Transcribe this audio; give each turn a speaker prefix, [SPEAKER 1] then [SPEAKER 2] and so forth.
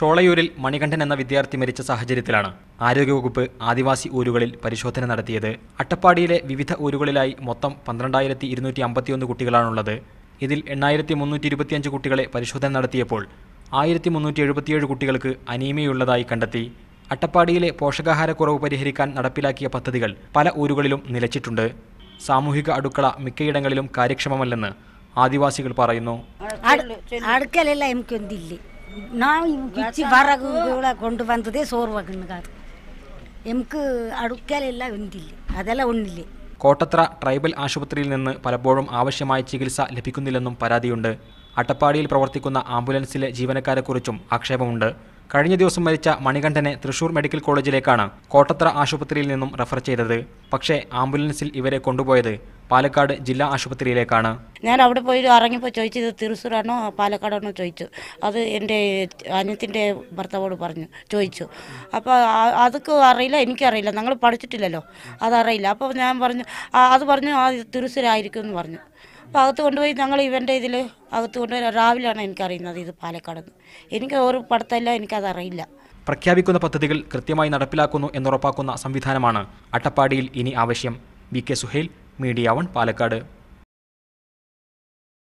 [SPEAKER 1] ഷോളയൂരിൽ മണികണ്ഠൻ എന്ന വിദ്യാർത്ഥി മരിച്ച സാഹചര്യത്തിലാണ് ആരോഗ്യവകുപ്പ് ആദിവാസി ഊരുകളിൽ പരിശോധന നടത്തിയത്. അട്ടപ്പാടിയിലെ വിവിധ ഊരുകളിലായി മൊത്തം പന്ത്രണ്ടായിരത്തി ഇരുന്നൂറ്റി അമ്പത്തിയൊന്ന് കുട്ടികളാണുള്ളത്. ഇതിൽ എണ്ണായിരത്തി മുന്നൂറ്റി ഇരുപത്തിയഞ്ച് കുട്ടികളെ പരിശോധന നടത്തിയപ്പോൾ ആയിരത്തി മുന്നൂറ്റി എഴുപത്തിയേഴ് കുട്ടികൾക്ക് അനീമിയുള്ളതായി കണ്ടെത്തി. അട്ടപ്പാടിയിലെ പോഷകാഹാരക്കുറവ് പരിഹരിക്കാൻ നടപ്പിലാക്കിയ പദ്ധതികൾ പല ഊരുകളിലും നിലച്ചിട്ടുണ്ട്. സാമൂഹിക അടുക്കള മിക്കയിടങ്ങളിലും കാര്യക്ഷമമല്ലെന്ന് ആദിവാസികൾ പറയുന്നു.
[SPEAKER 2] അടുക്കലെല്ലാം എനിക്ക് ഒന്നില്ലേ ನಾವು ಕಿಚ್ಚಿ ಬರಗಳ ಕೊಂಡು ಬಂದದೇ ಸೋರ್ವಾಗಣ್ಣಗಾದು എമക്ക് അടുക്കലെല്ലാം ഒന്നില്ല അതെല്ലാം ഒന്നില്ലേ.
[SPEAKER 1] കോട്ടത്ര ട്രൈബൽ ആശുപത്രിയിൽ നിന്ന് പലപ്പോഴും ആവശ്യമായ ചികിത്സ ലഭിക്കുന്നില്ലെന്നും പരാതിയുണ്ട്. അട്ടപ്പാടിയിൽ പ്രവർത്തിക്കുന്ന ആംബുലൻസിലെ ജീവനക്കാരെക്കുറിച്ചും ആക്ഷേപമുണ്ട്. കഴിഞ്ഞ ദിവസം മരിച്ച മണികണ്ഠനെ തൃശൂർ മെഡിക്കൽ കോളേജിലേക്കാണ് കോട്ടത്ര ആശുപത്രിയിൽ നിന്നും റഫർ ചെയ്തത്. പക്ഷേ ആംബുലൻസിൽ ഇവരെ കൊണ്ടുപോയത് പാലക്കാട് ജില്ലാ ആശുപത്രിയിലേക്കാണ്.
[SPEAKER 3] ഞാൻ അവിടെ പോയി ഇറങ്ങിയപ്പോൾ ചോദിച്ചത് തൃശ്ശൂരാണോ പാലക്കാടാണോ ചോദിച്ചു. അത് എന്റെ അനിയത്തിന്റെ ഭർത്താവോട് പറഞ്ഞു ചോദിച്ചു. അപ്പോൾ അതൊക്കെ അറിയില്ല എനിക്കറിയില്ല. ഞങ്ങൾ പഠിച്ചിട്ടില്ലല്ലോ. അതറിയില്ല. അപ്പോൾ ഞാൻ പറഞ്ഞു അത് പറഞ്ഞു ആ തൃശ്ശൂരായിരിക്കും എന്ന് പറഞ്ഞു. അപ്പോൾ അകത്ത് കൊണ്ടുപോയി ഞങ്ങൾ ഇവന്റെ ഇതിൽ അകത്ത് കൊണ്ടുപോയി രാവിലെയാണ് എനിക്കറിയുന്നത് ഇത് പാലക്കാട് എനിക്ക് ഒരു പഠിത്തമില്ല എനിക്കതറിയില്ല
[SPEAKER 1] പ്രഖ്യാപിക്കുന്ന പദ്ധതികൾ കൃത്യമായി നടപ്പിലാക്കുന്നു എന്നുറപ്പാക്കുന്ന സംവിധാനമാണ് അട്ടപ്പാടിയിൽ ഇനി ആവശ്യം. V K Suhail media one Palakkad.